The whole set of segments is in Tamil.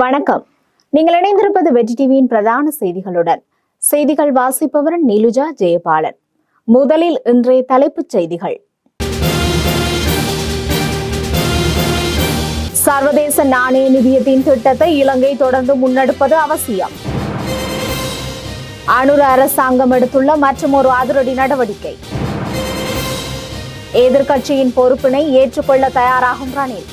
வணக்கம். நீங்கள் இணைந்திருப்பது வெற்றி டிவியின் பிரதான செய்திகளுடன். செய்திகள் வாசிப்பவர் நிலுஜா ஜெயபாலன். முதலில் இன்றைய தலைப்புச் செய்திகள். சர்வதேச நாணய நிதியத்தின் திட்டத்தை இலங்கை தொடர்ந்து முன்னெடுப்பது அவசியம். அனுர அரசாங்கம் எடுத்துள்ள மற்றும் ஒரு அதிரடி நடவடிக்கை. எதிர்கட்சியின் பொறுப்பினை ஏற்றுக்கொள்ள தயாராகும் ரணில்.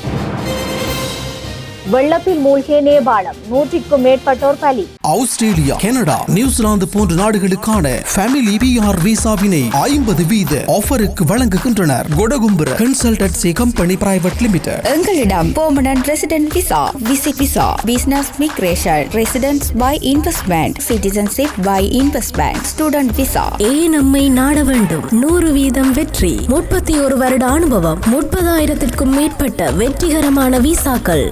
வெள்ளத்தில் மூழ்கிய நேபாளம். நூற்றிற்கும் மேற்பட்டோர் பலி. ஆஸ்திரேலியா கனடா நியூசிலாந்து போன்ற நாடுகளுக்கான ஃபேமிலி பிஆர் விசாவினை ஐம்பது வீத ஆஃபருக்கு வழங்குகின்றனர். Kodagumbura consultancy company private limited எங்களிடம் permanent resident visa visit visa business migration residence by investment citizenship by investment student visa ஏன் நம்மை நாட வேண்டும்? நூறு வீதம் வெற்றி முப்பத்தி ஒரு வருட அனுபவம் முப்பதாயிரத்திற்கும் மேற்பட்ட வெற்றிகரமான விசாக்கள்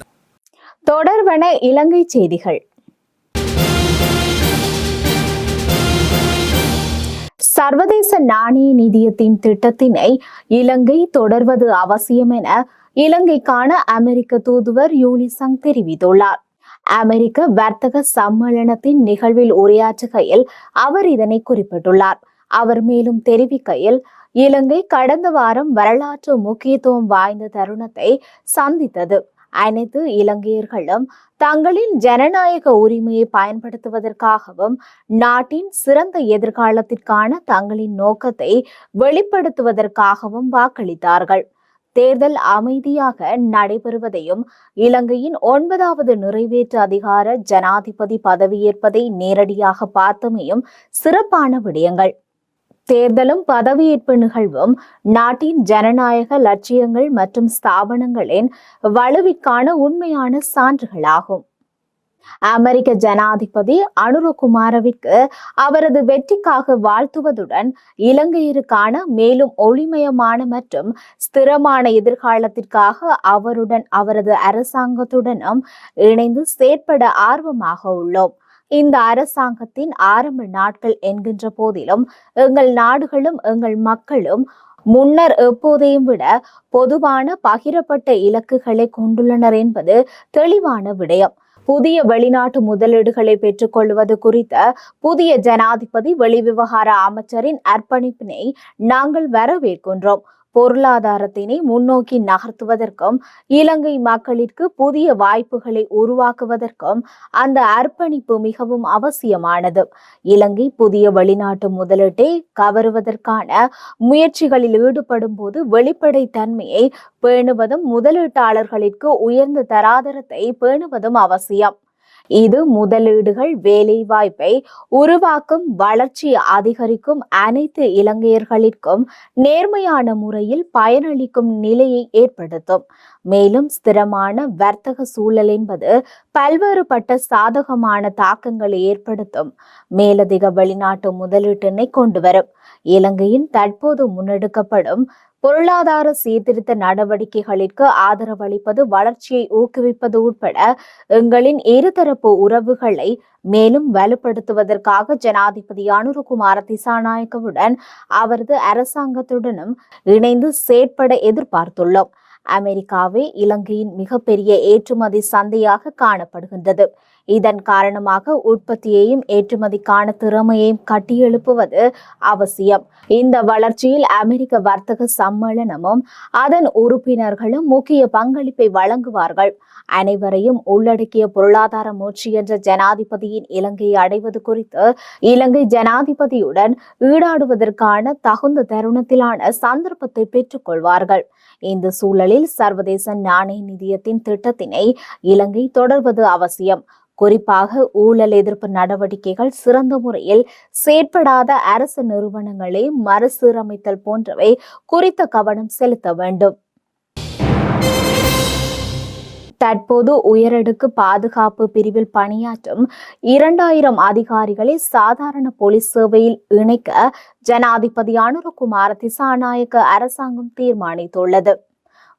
தொடர்வன இலங்கை செய்திகள். சர்வதேச நாணய நிதியத்தின் திட்டத்தினை இலங்கை தொடர்வது அவசியம் என இலங்கைக்கான அமெரிக்க தூதுவர் யூலிசங் தெரிவித்துள்ளார். அமெரிக்க வர்த்தக சம்மேளனத்தின் நிகழ்வில் உரையாற்றுகையில் அவர் இதனை குறிப்பிட்டுள்ளார். அவர் மேலும் தெரிவிக்கையில் இலங்கை கடந்த வாரம் வரலாற்று முக்கியத்துவம் வாய்ந்த தருணத்தை சந்தித்தது. அனைத்து இலங்கையர்களும் தங்களின் ஜனநாயக உரிமையை பயன்படுத்துவதற்காகவும் நாட்டின் சிறந்த எதிர்காலத்திற்கான தங்களின் நோக்கத்தை வெளிப்படுத்துவதற்காகவும் வாக்களித்தார்கள். தேர்தல் அமைதியாக நடைபெறுவதையும் இலங்கையின் ஒன்பதாவது நிறைவேற்று அதிகார ஜனாதிபதி பதவியேற்பதை நேரடியாக பார்த்தமையும் சிறப்பான விடயங்கள். தேர்தலும் பதவியேற்பு நிகழ்வும் நாட்டின் ஜனநாயக லட்சியங்கள் மற்றும் ஸ்தாபனங்களின் வலுவிற்கான உண்மையான சான்றுகளாகும். அமெரிக்க ஜனாதிபதி அனுரகுமாரவிற்கு அவரது வெற்றிக்காக வாழ்த்துவதுடன் இலங்கையருக்கான மேலும் ஒளிமயமான மற்றும் ஸ்திரமான எதிர்காலத்திற்காக அவருடன் அவரது அரசாங்கத்துடனும் இணைந்து செயற்பட ஆர்வமாக உள்ளோம். இந்த அரசாங்கத்தின் ஆரம்ப நாட்கள் என்கின்ற போதிலும் எங்கள் நாடுகளும் எங்கள் மக்களும் முன்னர் எப்போதையும் விட பொதுவான பகிரப்பட்ட இலக்குகளை கொண்டுள்ளனர் என்பது தெளிவான விடயம். புதிய வெளிநாட்டு முதலீடுகளை பெற்றுக்கொள்வது குறித்த புதிய ஜனாதிபதி வெளிவிவகார அமைச்சரின் அர்ப்பணிப்பினை நாங்கள் வரவேற்கின்றோம். பொருளாதாரத்தினை முன்னோக்கி நகர்த்துவதற்கும் இலங்கை மக்களிற்கு புதிய வாய்ப்புகளை உருவாக்குவதற்கும் அந்த அர்ப்பணிப்பு மிகவும் அவசியமானது. இலங்கை புதிய வெளிநாட்டு முதலீட்டை கவருவதற்கான முயற்சிகளில் ஈடுபடும் போது வெளிப்படைத்தன்மையை பேணுவதும் முதலீட்டாளர்களுக்கு உயர்ந்த தராதரத்தை பேணுவதும் அவசியம். இது முதலீடுகள் வேலை வாய்ப்பை உருவாக்கும் வளர்ச்சி அதிகரிக்கும் அனைத்து இலங்கையர்களிற்கும் நேர்மையான முறையில் பயனளிக்கும் நிலையை ஏற்படுத்தும். மேலும் ஸ்திரமான வர்த்தக சூழல் என்பது பல்வேறுபட்ட சாதகமான தாக்கங்களை ஏற்படுத்தும். மேலதிக வெளிநாட்டு முதலீட்டினை கொண்டு வரும் இலங்கையின் தற்போது முன்னெடுக்கப்படும் பொருளாதார சீர்திருத்த நடவடிக்கைகளிற்கு ஆதரவளிப்பது வளர்ச்சியை ஊக்குவிப்பது உட்பட எங்களின் இருதரப்பு உறவுகளை மேலும் வலுப்படுத்துவதற்காக ஜனாதிபதி அனுருகுமார திசாநாயக்கவுடன் அவரது அரசாங்கத்துடனும் இணைந்து செயற்பட எதிர்பார்த்துள்ளோம். அமெரிக்காவே இலங்கையின் மிகப்பெரிய ஏற்றுமதி சந்தையாக காணப்படுகின்றது. இதன் காரணமாக உற்பத்தியையும் ஏற்றுமதிக்கான திறமையையும் கட்டியெழுப்புவது அவசியம். இந்த வளர்ச்சியில் அமெரிக்க வர்த்தக சம்மேளனமும் அதன் உறுப்பினர்களும் முக்கிய பங்களிப்பை வழங்குவார்கள். அனைவரையும் உள்ளடக்கிய பொருளாதார மூச்சு என்ற ஜனாதிபதியின் இலங்கையை அடைவது குறித்து இலங்கை ஜனாதிபதியுடன் ஈடாடுவதற்கான தகுந்த தருணத்திலான சந்தர்ப்பத்தை பெற்றுக் கொள்வார்கள். இந்த சூழலில் சர்வதேச நாணய நிதியத்தின் திட்டத்தினை இலங்கை தொடர்வது அவசியம். குறிப்பாக ஊழல் எதிர்ப்பு நடவடிக்கைகள் சிறந்த முறையில் செயற்படாத அரசு நிறுவனங்களை மறுசீரமைத்தல் போன்றவை குறித்த கவனம் செலுத்த வேண்டும். தற்போது உயரடுக்கு பாதுகாப்பு பிரிவில் பணியாற்றும் இரண்டாயிரம் அதிகாரிகளை சாதாரண போலீஸ் சேவையில் இணைக்க ஜனாதிபதி அனுரகுமார் திசாநாயக்க அரசாங்கம் தீர்மானித்துள்ளது.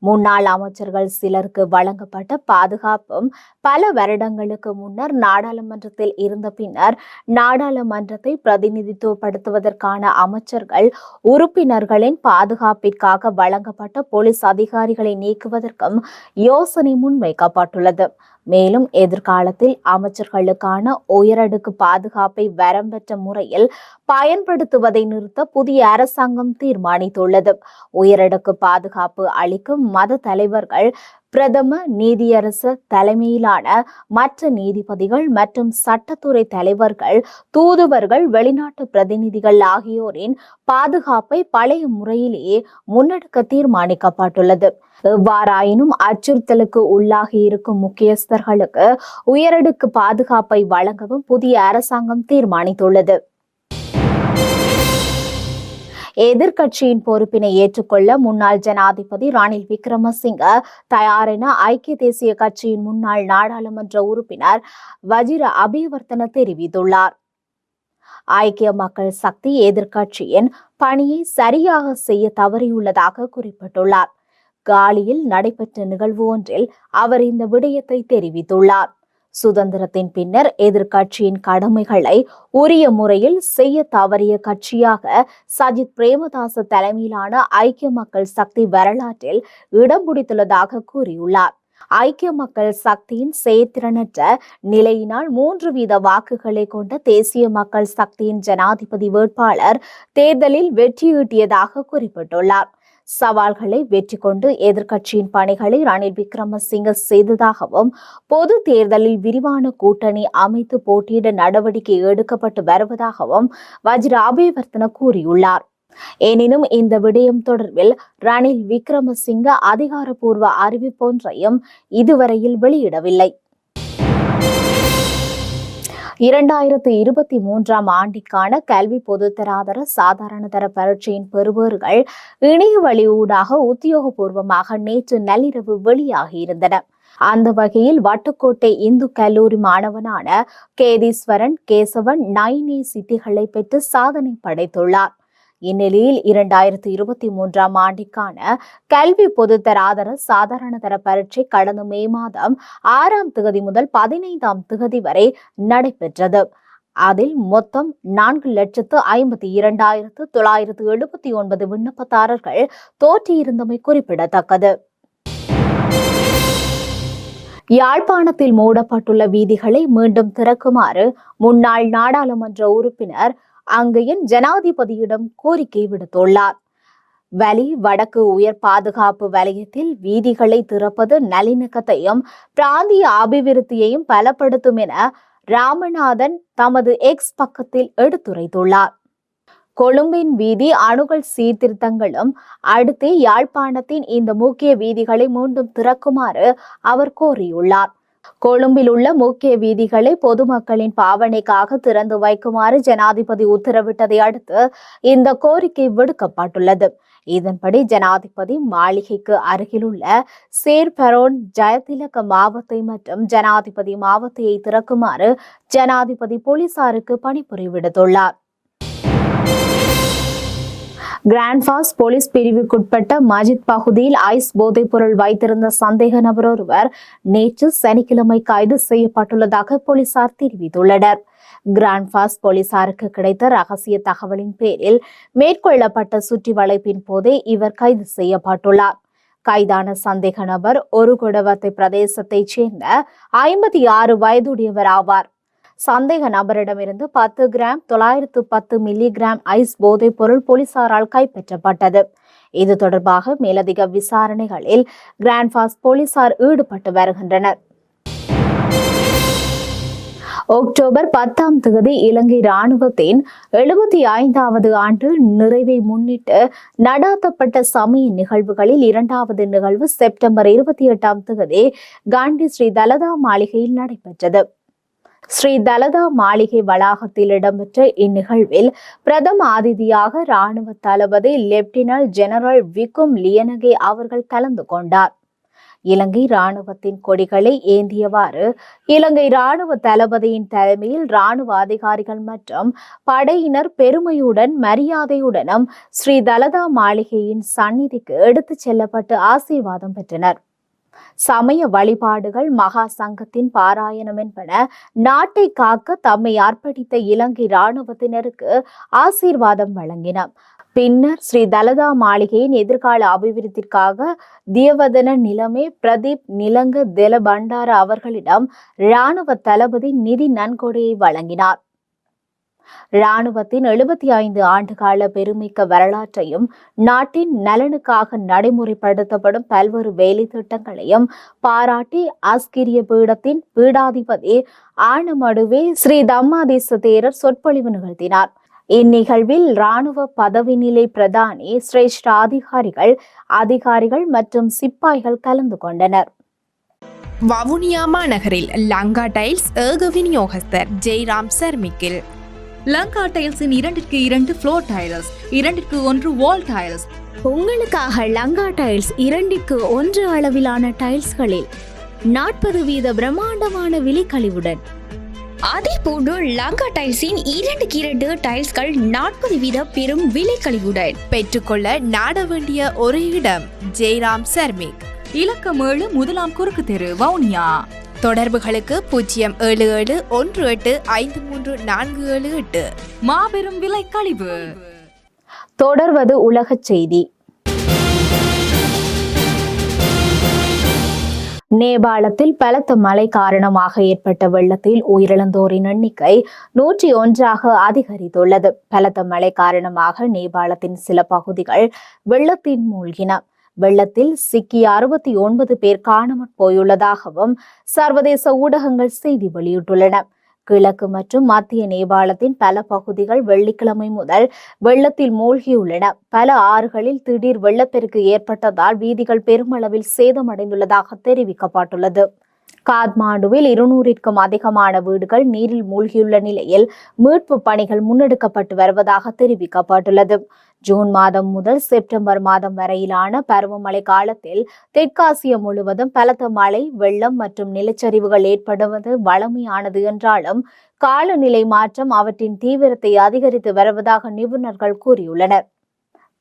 முன்னாள் அமைச்சர்கள் சிலருக்கு வழங்கப்பட்ட பாதுகாப்பும் பல வருடங்களுக்கு முன்னர் நாடாளுமன்றத்தில் இருந்த பின்னர் நாடாளுமன்றத்தை பிரதிநிதித்துவப்படுத்துவதற்கான அமைச்சர்கள் உறுப்பினர்களின் பாதுகாப்பிற்காக வழங்கப்பட்ட போலீஸ் அதிகாரிகளை நீக்குவதற்கும் யோசனை முன்வைக்கப்பட்டுள்ளது. மேலும் எதிர்காலத்தில் அமைச்சர்களுக்கான உயரடுக்கு பாதுகாப்பை வரம்பற்ற முறையில் பயன்படுத்துவதை நிறுத்த புதிய அரசாங்கம் தீர்மானித்துள்ளது. உயரடுக்கு பாதுகாப்பு அளிக்கும் மத தலைவர்கள் பிரதம நீதியரசு தலைமையிலான மற்ற நீதிபதிகள் மற்றும் சட்டத்துறை தலைவர்கள் தூதுவர்கள் வெளிநாட்டு பிரதிநிதிகள் ஆகியோரின் பாதுகாப்பை பழைய முறையிலேயே முன்னெடுக்க தீர்மானிக்கப்பட்டுள்ளது. எவ்வாறாயினும் அச்சுறுத்தலுக்கு உள்ளாகி இருக்கும் முக்கியஸ்தர்களுக்கு உயரடுக்கு பாதுகாப்பை வழங்கவும் புதிய அரசாங்கம் தீர்மானித்துள்ளது. எதிர்க்கட்சியின் பொறுப்பினை ஏற்றுக்கொள்ள முன்னாள் ஜனாதிபதி ரணில் விக்ரமசிங்க தயார் என ஐக்கிய தேசிய கட்சியின் முன்னாள் நாடாளுமன்ற உறுப்பினர் வஜிர அபிவர்த்தன தெரிவித்துள்ளார். ஐக்கிய மக்கள் சக்தி எதிர்க்கட்சியின் பணியை சரியாக செய்ய தவறியுள்ளதாக குறிப்பிட்டுள்ளார். காலியில் நடைபெற்ற நிகழ்வு ஒன்றில் அவர் இந்த விடயத்தை தெரிவித்துள்ளார். சுதந்திரத்தின் பின்னர் எதிர்க்கட்சியின் கடமைகளை உரிய முறையில் செய்ய தவறிய கட்சியாக சஜித் பிரேமதாச தலைமையிலான ஐக்கிய மக்கள் சக்தி வரலாற்றில் இடம் பிடித்துள்ளதாக கூறியுள்ளார். ஐக்கிய மக்கள் சக்தியின் செயற்திறனற்ற நிலையினால் மூன்று வீத வாக்குகளை கொண்ட தேசிய மக்கள் சக்தியின் ஜனாதிபதி வேட்பாளர் தேர்தலில் வெற்றியீட்டியதாக குறிப்பிட்டுள்ளார். சவால்களை வெற்றி கொண்டு எதிர்க்கட்சியின் பணிகளை ரணில் விக்ரமசிங்க செய்ததாகவும் பொது தேர்தலில் விரிவான கூட்டணி அமைத்து போட்டியிட நடவடிக்கை எடுக்கப்பட்டு வருவதாகவும் வஜ்ர அபேவர்த்தன கூறியுள்ளார். எனினும் இந்த விடயம் தொடர்பில் ரணில் விக்ரமசிங்க அதிகாரப்பூர்வ அறிவிப்பொன்றையும் இதுவரையில் வெளியிடவில்லை. இரண்டாயிரத்து இருபத்தி மூன்றாம் ஆண்டிற்கான கல்வி பொதுத்தராதர சாதாரண தர பரீட்சையின் பெறுபவர்கள் இணைய வழி ஊடாக உத்தியோகபூர்வமாக நேற்று நள்ளிரவு வெளியாகியிருந்தன அந்த வகையில் வட்டுக்கோட்டை இந்து கல்லூரி மாணவனான கேதீஸ்வரன் கேசவன் நைனி சித்திகளை பெற்று சாதனை படைத்துள்ளார். இந்நிலையில் இரண்டாயிரத்தி இருபத்தி மூன்றாம் ஆண்டிற்கான கல்வி பொதுத்தராதர சாதாரண தர பரீட்சை கடந்த மே மாதம் ஆறாம் திகதி முதல் பதினைந்தாம் திகதி வரை நடைபெற்றது. அதில் மொத்தம் நான்கு லட்சத்து ஐம்பத்தி இரண்டாயிரத்து தொள்ளாயிரத்து எழுபத்தி ஒன்பது விண்ணப்பதாரர்கள் தோற்றியிருந்தமை குறிப்பிடத்தக்கது. யாழ்ப்பாணத்தில் மூடப்பட்டுள்ள வீதிகளை மீண்டும் திறக்குமாறு முன்னாள் நாடாளுமன்ற உறுப்பினர் அங்கையின் ஜனாதிபதியிடம் கோரிக்கை விடுத்துள்ளார். வலி வடக்கு உயர் பாதுகாப்பு வலயத்தில் வீதிகளை திறப்பது நல்லிணக்கத்தையும் பிராந்திய அபிவிருத்தியையும் பலப்படுத்தும் என ராமநாதன் தமது எக்ஸ் பக்கத்தில் எடுத்துரைத்துள்ளார். கொழும்பின் வீதி அணுகல் சீர்திருத்தங்களும் அடுத்து யாழ்ப்பாணத்தின் இந்த முக்கிய வீதிகளை மீண்டும் திறக்குமாறு அவர் கோரியுள்ளார். கொழும்பில் உள்ள முக்கிய வீதிகளை பொதுமக்களின் பாவனைக்காக திறந்து வைக்குமாறு ஜனாதிபதி உத்தரவிட்டதை அடுத்து இந்த கோரிக்கை விடுக்கப்பட்டுள்ளது. இதன்படி ஜனாதிபதி மாளிகைக்கு அருகிலுள்ள சேர்பரோன் ஜெயதிலக மாவத்தை மற்றும் ஜனாதிபதி மாவத்தையை திறக்குமாறு ஜனாதிபதி போலீசாருக்கு பணிபுரி விடுத்துள்ளார் கிராண்ட்பாஸ் போலீஸ் பிரிவுக்குட்பட்ட மஜித் பகுதியில் ஐஸ் போதைப் பொருள் வைத்திருந்த சந்தேக நபர் ஒருவர் நேற்று சனிக்கிழமை கைது செய்யப்பட்டுள்ளதாக போலீசார் தெரிவித்துள்ளனர். கிராண்ட்பாஸ் போலீசாருக்கு கிடைத்த ரகசிய தகவலின் பேரில் மேற்கொள்ளப்பட்ட சுற்றி வளைப்பின் போதே இவர் கைது செய்யப்பட்டுள்ளார். கைதான சந்தேக நபர் ஒரு குடவத்தை பிரதேசத்தைச் சேர்ந்த ஐம்பத்தி ஆறு வயதுடையவர் ஆவார். சந்தேக நபரிடமிருந்து பத்து கிராம் தொள்ளாயிரத்து பத்து மில்லி கிராம் ஐஸ் போதைப் பொருள் போலீசாரால் கைப்பற்றப்பட்டது. இது தொடர்பாக மேலதிக விசாரணைகளில் கிராண்ட்பாஸ் போலீசார் ஈடுபட்டு வருகின்றனர். அக்டோபர் பத்தாம் தேதி இலங்கை ராணுவத்தின் எழுபத்தி ஐந்தாவது ஆண்டு நிறைவை முன்னிட்டு நடாத்தப்பட்ட சமய நிகழ்வுகளில் இரண்டாவது நிகழ்வு செப்டம்பர் இருபத்தி எட்டாம் தேதி காந்தி ஸ்ரீ தலதா மாளிகையில் நடைபெற்றது. ஸ்ரீ தலதா மாளிகை வளாகத்தில் இடம்பெற்ற இந்நிகழ்வில் பிரதம அதிதியாக ராணுவ தளபதி லெப்டினன்ட் ஜெனரல் விக்கும் லியனகே அவர்கள் கலந்து கொண்டார். இலங்கை ராணுவத்தின் கொடிகளை ஏந்தியவாறு இலங்கை ராணுவ தளபதியின் தலைமையில் ராணுவ அதிகாரிகள் மற்றும் படையினர் பெருமையுடன் மரியாதையுடனும் ஸ்ரீ தலதா மாளிகையின் சந்நிதிக்கு எடுத்துச் செல்லப்பட்டு ஆசீர்வாதம் பெற்றனர். சமய வழிபாடுகள் மகா சங்கத்தின் பாராயணம் என்பன நாட்டை காக்க தம்மை அர்ப்பணித்த இலங்கை இராணுவத்தினருக்கு ஆசீர்வாதம் வழங்கின. பின்னர் ஸ்ரீ தலதா மாளிகையின் எதிர்கால அபிவிருத்திற்காக தியவதன நிலமே பிரதீப் நிலங்க தெல பண்டார அவர்களிடம் இராணுவ தளபதி நிதி நன்கொடையை வழங்கினார். இராணுவத்தின் எழுபத்தி ஐந்து ஆண்டுகால பெருமிக்க வரலாற்றையும் நாட்டின் நலனுக்காக நடைமுறைப்படுத்தப்படும் பல்வேறு வேலை திட்டங்களையும் பாராட்டி ஆஸ்கிரிய பீடத்தின் பீடாதிபதி ஆனமடுவே ஸ்ரீ தம்மாதேச தேரர் சொற்பொழிவு நிகழ்த்தினார். இந்நிகழ்வில் இராணுவ பதவி நிலை பிரதானி சிரேஷ்ட அதிகாரிகள் அதிகாரிகள் மற்றும் சிப்பாய்கள் கலந்து கொண்டனர். வவுனியா மாநகரில் லங்கா டைல்ஸ் ஏக விநியோகஸ்தர் ஜெய்ராம் சர்மிக்கில். லங்கா டைல்ஸின் இரண்டிற்கு இரண்டு ஃப்ளோர் டைல்ஸ் இரண்டிற்கு ஒன்று வால் டைல்ஸ் உங்களுக்காக லங்கா டைல்ஸ் இரண்டிற்கு ஒன்று அளவிலான டைல்ஸ்களில் நாற்பது வீத பிரம்மாண்டமான விலைக்கழிவுடன் அதே போன்று லங்கா டைல்ஸின் இரண்டுக்கு இரண்டு டைல்ஸ்கள் நாற்பது வீத பெரும் விலை கழிவுடன் பெற்றுக்கொள்ள நாட வேண்டிய ஒரே இடம் ஜெய்ராம் சர்மிக். இலக்கம் ஏழு முதலாம் குறுக்கு தெரு வவுனியா. தொடர்புகளுக்கு பூஜ்ஜியம் ஏழு ஏழு ஒன்று எட்டு ஐந்து மூன்று நான்கு ஏழு எட்டு. மாபெரும் விலை கழிவு. தொடர்வது உலகச் செய்தி. நேபாளத்தில் பலத்த மழை காரணமாக ஏற்பட்ட வெள்ளத்தில் உயிரிழந்தோரின் எண்ணிக்கை நூற்றி ஒன்றாக அதிகரித்துள்ளது. பலத்த மழை காரணமாக நேபாளத்தின் சில பகுதிகள் வெள்ளத்தின் மூழ்கின. வெள்ளத்தில் சிக்கிய அறுபத்தி ஒன்பது பேர் காணாமற் போயுள்ளதாகவும் சர்வதேச ஊடகங்கள் செய்தி வெளியிட்டுள்ளன. கிழக்கு மற்றும் மத்திய நேபாளத்தின் பல பகுதிகள் வெள்ளிக்கிழமை முதல் வெள்ளத்தில் மூழ்கியுள்ளன. பல ஆறுகளில் திடீர் வெள்ளப்பெருக்கு ஏற்பட்டதால் வீதிகள் பெருமளவில் சேதமடைந்துள்ளதாக தெரிவிக்கப்பட்டுள்ளது. காத்மாண்டுவில் இருநூறிற்கும் அதிகமான வீடுகள் நீரில் மூழ்கியுள்ள நிலையில் மீட்பு பணிகள் முன்னெடுக்கப்பட்டு வருவதாக தெரிவிக்கப்பட்டுள்ளது. ஜூன் மாதம் முதல் செப்டம்பர் மாதம் வரையிலான பருவமழை காலத்தில் தெற்காசியம் முழுவதும் பலத்த மழை வெள்ளம் மற்றும் நிலச்சரிவுகள் ஏற்படுவது வளமையானது என்றாலும் காலநிலை மாற்றம் அவற்றின் தீவிரத்தை அதிகரித்து வருவதாக நிபுணர்கள் கூறியுள்ளனர்.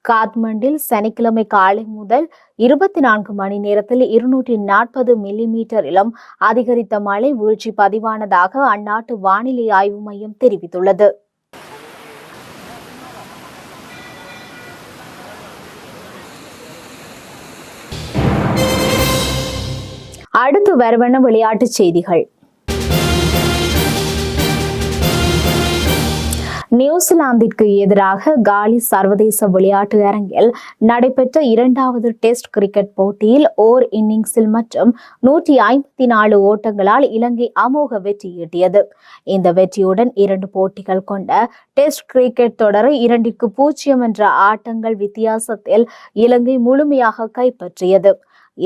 காத்மண்டில் சனிக்கிழமை காலை முதல் இருபத்தி நான்கு மணி நேரத்தில் இருநூற்றி நாற்பது மில்லிமீட்டரிலும் அதிகரித்த மழை வீழ்ச்சி பதிவானதாக அந்நாட்டு வானிலை ஆய்வு மையம் தெரிவித்துள்ளது. அடுத்து வரவன விளையாட்டுச் செய்திகள். நியூசிலாந்திற்கு எதிராக காலி சர்வதேச விளையாட்டு அரங்கில் நடைபெற்ற இரண்டாவது டெஸ்ட் கிரிக்கெட் போட்டியில் ஓர் இன்னிங்ஸில் மற்றும் நூற்றி ஐம்பத்தி நாலு ஓட்டங்களால் இலங்கை அமோக வெற்றி ஈட்டியது. இந்த வெற்றியுடன் இரண்டு போட்டிகள் கொண்ட டெஸ்ட் கிரிக்கெட் தொடரை இரண்டிற்கு பூஜ்ஜியம் என்ற ஆட்டங்கள் வித்தியாசத்தில் இலங்கை முழுமையாக கைப்பற்றியது.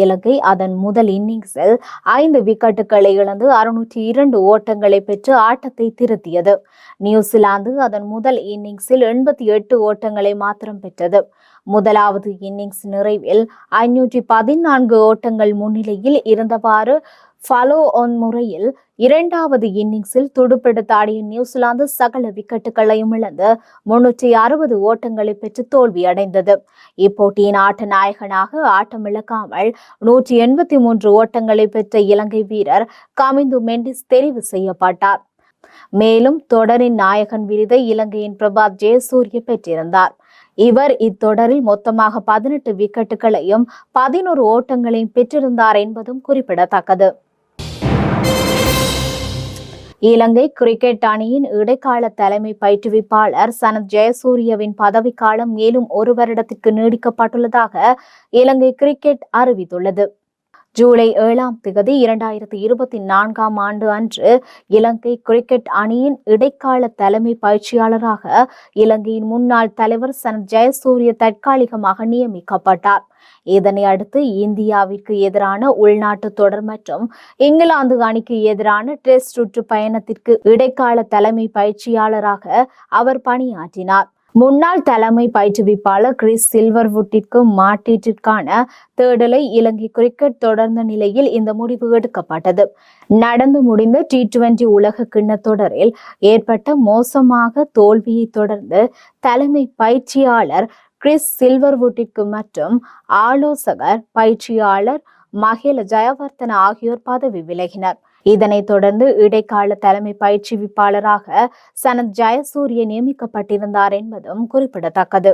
இலங்கை. அதன் முதல் இன்னிங்ஸில் ஐந்து விக்கெட்டுகளை இழந்து அறுநூற்றி இரண்டு ஓட்டங்களை பெற்று ஆட்டத்தை திருத்தியது. நியூசிலாந்து அதன் முதல் இன்னிங்ஸில் எண்பத்தி எட்டு ஓட்டங்களை மாத்திரம் பெற்றது. முதலாவது இன்னிங்ஸ் நிறைவில் ஐநூற்றி பதினான்கு ஓட்டங்கள் முன்னிலையில் இருந்தவாறு ஃபாலோ ஆன் முறையில் இரண்டாவது இன்னிங்ஸில் துடுப்பெடுத்தாடிய நியூசிலாந்து சகல விக்கெட்டுகளையும் இழந்து முன்னூற்றி அறுபது ஓட்டங்களை பெற்று தோல்வியடைந்தது இப்போட்டியின் ஆட்ட நாயகனாக ஆட்டமிழக்காமல் நூற்றி எண்பத்தி மூன்று ஓட்டங்களை பெற்ற இலங்கை வீரர் கமிந்து மெண்டிஸ் தெரிவு செய்யப்பட்டார். மேலும் தொடரின் நாயகன் விருதை இலங்கையின் பிரபாத் ஜெயசூரிய பெற்றிருந்தார். இவர் இத்தொடரில் மொத்தமாக பதினெட்டு விக்கெட்டுகளையும் பதினோரு ஓட்டங்களையும் பெற்றிருந்தார் என்பதும் குறிப்பிடத்தக்கது. இலங்கை கிரிக்கெட் அணியின் இடைக்கால தலைமை பயிற்றுவிப்பாளர் சனத் ஜெயசூரியவின் பதவிக்காலம் மேலும் ஒரு வருடத்திற்கு நீடிக்கப்பட்டுள்ளதாக இலங்கை கிரிக்கெட் அறிவித்துள்ளது. ஜூலை ஏழாம் திகதி இரண்டாயிரத்தி இருபத்தி நான்காம் ஆண்டு அன்று இலங்கை கிரிக்கெட் அணியின் இடைக்கால தலைமை பயிற்சியாளராக இலங்கையின் முன்னாள் தலைவர் சனத் ஜெயசூரிய தற்காலிகமாக நியமிக்கப்பட்டார். இதனை அடுத்து இந்தியாவிற்கு எதிரான உள்நாட்டு தொடர் மற்றும் இங்கிலாந்து அணிக்கு எதிரான டெஸ்ட் சுற்று பயணத்திற்கு இடைக்கால தலைமை பயிற்சியாளராக அவர் பணியாற்றினார். முன்னாள் தலைமை பயிற்றுவிப்பாளர் கிறிஸ் சில்வர்வுட்டிற்கு மாற்றீட்டிற்கான தேடலை இலங்கை கிரிக்கெட் தொடர்ந்த நிலையில் இந்த முடிவு எடுக்கப்பட்டது. நடந்து முடிந்த டி டுவெண்டி உலக கிண்ண தொடரில் ஏற்பட்ட மோசமாக தோல்வியை தொடர்ந்து தலைமை பயிற்சியாளர் கிறிஸ் சில்வர்வுட்டிற்கு மற்றும் ஆலோசகர் பயிற்சியாளர் மகேல ஜெயவர்த்தன ஆகியோர் பதவி விலகினர். இதனைத் தொடர்ந்து இடைக்கால தலைமை பயிற்றுவிப்பாளராக சனத் ஜெயசூரிய நியமிக்கப்பட்டிருந்தார் என்பதும் குறிப்பிடத்தக்கது.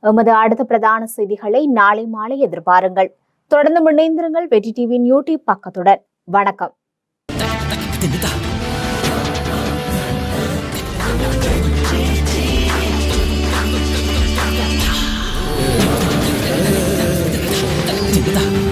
எமது அடுத்த பிரதான செய்திகளை நாளை மாலை எதிர்பாருங்கள். தொடர்ந்து இணைந்திருங்கள் வெற்றி டிவியின் யூடியூப் பக்கத்துடன். வணக்கம். Thank.